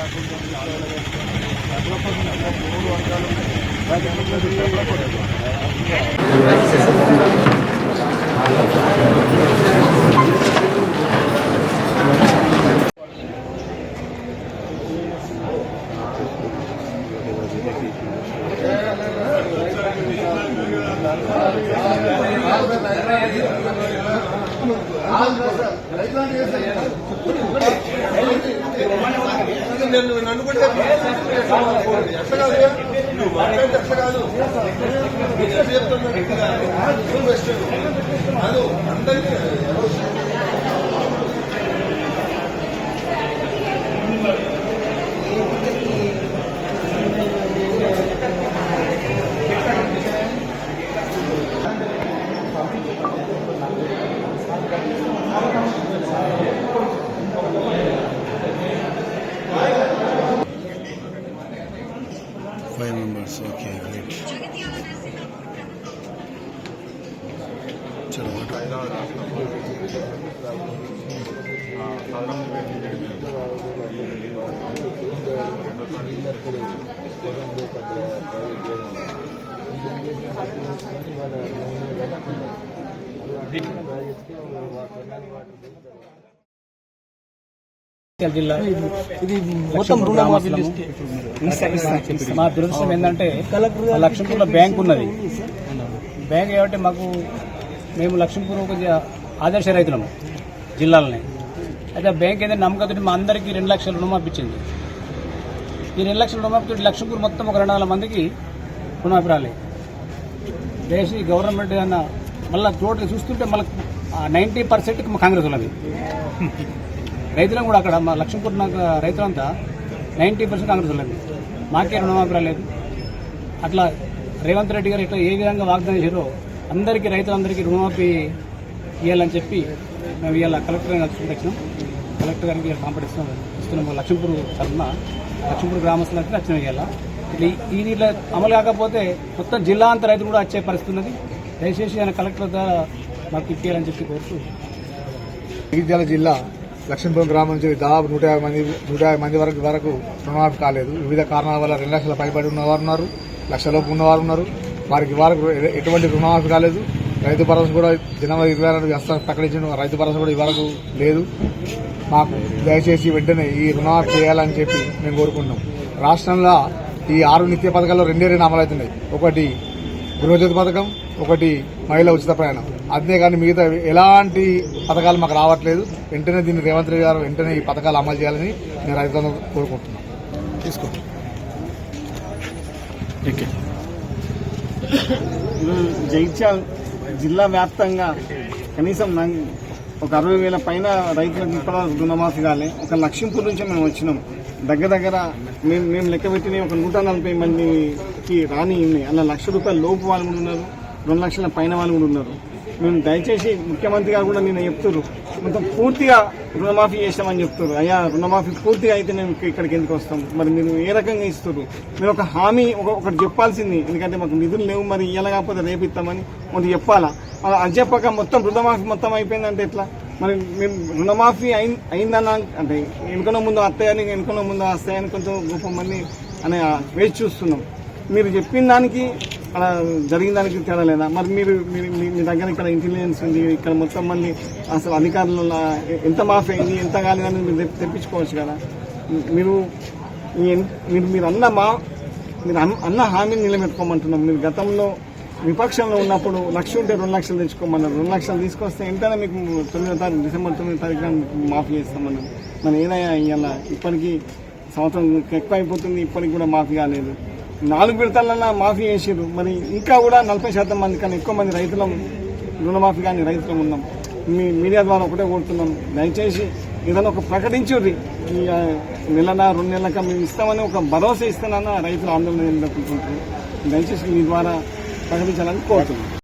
కాకుండా డెవలప్మెంట్ మూడు వర్గాలు నేను నన్ను కూడా ఎట్లా కాదు నువ్వు మాట్లాడితే ఎట్లా కాదు చెప్తున్నాను కాదు అందరికీ ఓకే గ్రేట్ చలో వాటర్ జిల్లా. ఇది మొత్తం మా దురదృష్టం ఏంటంటే లక్ష్మీపూర్లో బ్యాంక్ ఉన్నది. బ్యాంక్ ఏమంటే మాకు మేము లక్ష్మీపూర్ కొద్దిగా ఆదర్శ రైతులము జిల్లాలని. అయితే ఆ బ్యాంక్ ఏంటంటే నమ్మకంతో మా అందరికీ రెండు లక్షల రుణమాఫీ ఇచ్చింది. ఈ రెండు లక్షల రుణమాఫీ లక్ష్మీపూర్ మొత్తం ఒక రెండు వందల మందికి రుణమాఫీ రాలేదు దేశీ గవర్నమెంట్ అన్న మళ్ళీ టోటల్ చూస్తుంటే మళ్ళీ నైంటీ పర్సెంట్ కాంగ్రెస్ ఉన్నది. రైతులను కూడా అక్కడ మా లక్ష్మీపూర్ నాకు రైతులంతా నైంటీ పర్సెంట్ కాంగ్రెస్ వాళ్ళది మాకే రుణమాఫీ లేదు. అట్లా రేవంత్ రెడ్డి గారు ఇట్లా ఏ విధంగా వాగ్దానం చేశారో అందరికీ రైతులందరికీ రుణమాఫీ ఇవ్వాలని చెప్పి మేము ఇవాళ కలెక్టర్ గారిని వచ్చినాం కలెక్టర్ గారికి ఇవాళ కాంపిటీషన్ ఇస్తున్నాం. లక్ష్మీపూర్ తరఫున. లక్ష్మీపూర్ గ్రామస్తులకి వచ్చినాం ఇవాళ ఇట్లా ఈ దీంట్లో అమలు కాకపోతే మొత్తం జిల్లా అంత రైతులు కూడా వచ్చే పరిస్థితి ఉన్నది. దయచేసి ఆయన కలెక్టర్ ద్వారా మాకు ఇప్పించాలని చెప్పి కోరుతూ. జగిత్యాల జిల్లా లక్ష్మీపురం గ్రామం నుంచి దాదాపు నూట యాభై మంది నూట యాభై మంది వరకు వరకు రుణమాఫీ కాలేదు. వివిధ కారణాల వల్ల రెండు లక్షల పైబడి ఉన్నవారు ఉన్నారు లక్షలోపు ఉన్నవారు ఉన్నారు. వారికి వారికి ఎటువంటి రుణమాఫీ కాలేదు. రైతు భరోసా కూడా జనవరి ఇరవై ఆరు ప్రకటించిన రైతు భరోసా కూడా ఇవరకు లేదు. మాకు దయచేసి వెంటనే ఈ రుణమాఫీ చేయాలని చెప్పి మేము కోరుకుంటున్నాం. రాష్ట్రంలో ఈ ఆరు నిత్య పథకాల్లో రెండే రెండు అమలవుతున్నాయి. ఒకటి గృహజ్యోతి పథకం ఒకటి మహిళ ఉచిత ప్రయాణం. అంతేగాని మిగతా ఎలాంటి పథకాలు మాకు రావట్లేదు. వెంటనే దీన్ని రేవంత్ రెడ్డి గారు వెంటనే ఈ పథకాలు అమలు చేయాలని నేను రైతులను కోరుకుంటున్నాను. తీసుకో ఓకే. జగిత్యాల జిల్లా వ్యాప్తంగా కనీసం ఒక అరవై వేల పైన రైతులకు ఇప్పుడు రుణమాఫీ కాలే. ఒక లక్ష్మీపూర్ నుంచి మేము వచ్చినాం. దగ్గర దగ్గర మేము మేము లెక్క పెట్టిన ఒక నూట నలభై మందికి రాని ఉన్నాయి. అలా లక్ష రూపాయల లోపు వాళ్ళు కూడా ఉన్నారు. రెండు లక్షల పైన వాళ్ళు కూడా ఉన్నారు. మేము దయచేసి ముఖ్యమంత్రి గారు కూడా నేను చెప్తున్నారు మొత్తం పూర్తిగా రుణమాఫీ చేస్తామని చెప్తారు అయ్యా రుణమాఫీ పూర్తిగా అయితే మేము ఇక్కడికి ఎందుకు వస్తాం? మరి మీరు ఏ రకంగా ఇస్తారు మీరు ఒక హామీ ఒకటి చెప్పాల్సింది. ఎందుకంటే మాకు నిధులు లేవు మరి ఇయ్యాల కాకపోతే రేపు ఇస్తామని కొంత చెప్పాలా? అలా అది చెప్పక మొత్తం రుణమాఫీ మొత్తం అయిపోయిందంటే ఎట్లా? మరి మేము రుణమాఫీ అయి అయిందన్న అంటే వెనుకనో ముందు వస్తాయని వెనుకనో ముందు వస్తాయని కొంచెం గొప్ప మంది అనే వేచి చూస్తున్నాం. మీరు చెప్పిన దానికి అలా జరిగిన దానికి తేడా లేదా? మరి మీరు మీరు మీ- మీ దగ్గర ఇక్కడ ఇంటెలిజెన్స్ ఉంది ఇక్కడ మొత్తం మంది అసలు అధికారులు ఎంత మాఫీ అయింది ఎంత కాలేదని మీరు తెప్పించుకోవచ్చు కదా? మీరు మీరు మీరు అన్న మా మీరు అన్న- అన్న హామీని నిలబెట్టుకోమంటున్నాం. మీరు గతంలో విపక్షంలో ఉన్నప్పుడు లక్ష ఉంటే రెండు లక్షలు తెచ్చుకోమన్నారు. రెండు లక్షలు తీసుకొస్తే వెంటనే మీకు తొమ్మిదో తారీఖు డిసెంబర్ తొమ్మిదో తారీఖున మాఫీ చేస్తామన్నారు. మరి ఏదైనా ఇవాళ ఇప్పటికీ సంవత్సరం ఎక్కువ అయిపోతుంది ఇప్పటికి కూడా మాఫీ కాలేదు. నాలుగు విడతలన్నా మాఫీ చేసారు మరి ఇంకా కూడా నలభై శాతం మంది కన్నా ఎక్కువ మంది రైతులం రుణమాఫీ కానీ రైతులం ఉన్నాం. మీ మీడియా ద్వారా ఒకటే కోరుతున్నాం. దయచేసి ఏదైనా ఒక ప్రకటించుర్రి. ఈ నెలన రెండు నెలలక మేము ఇస్తామని ఒక భరోసా ఇస్తానన్న రైతులు ఆందోళన దయచేసి మీ ద్వారా ప్రకటించాలని కోరుతున్నాం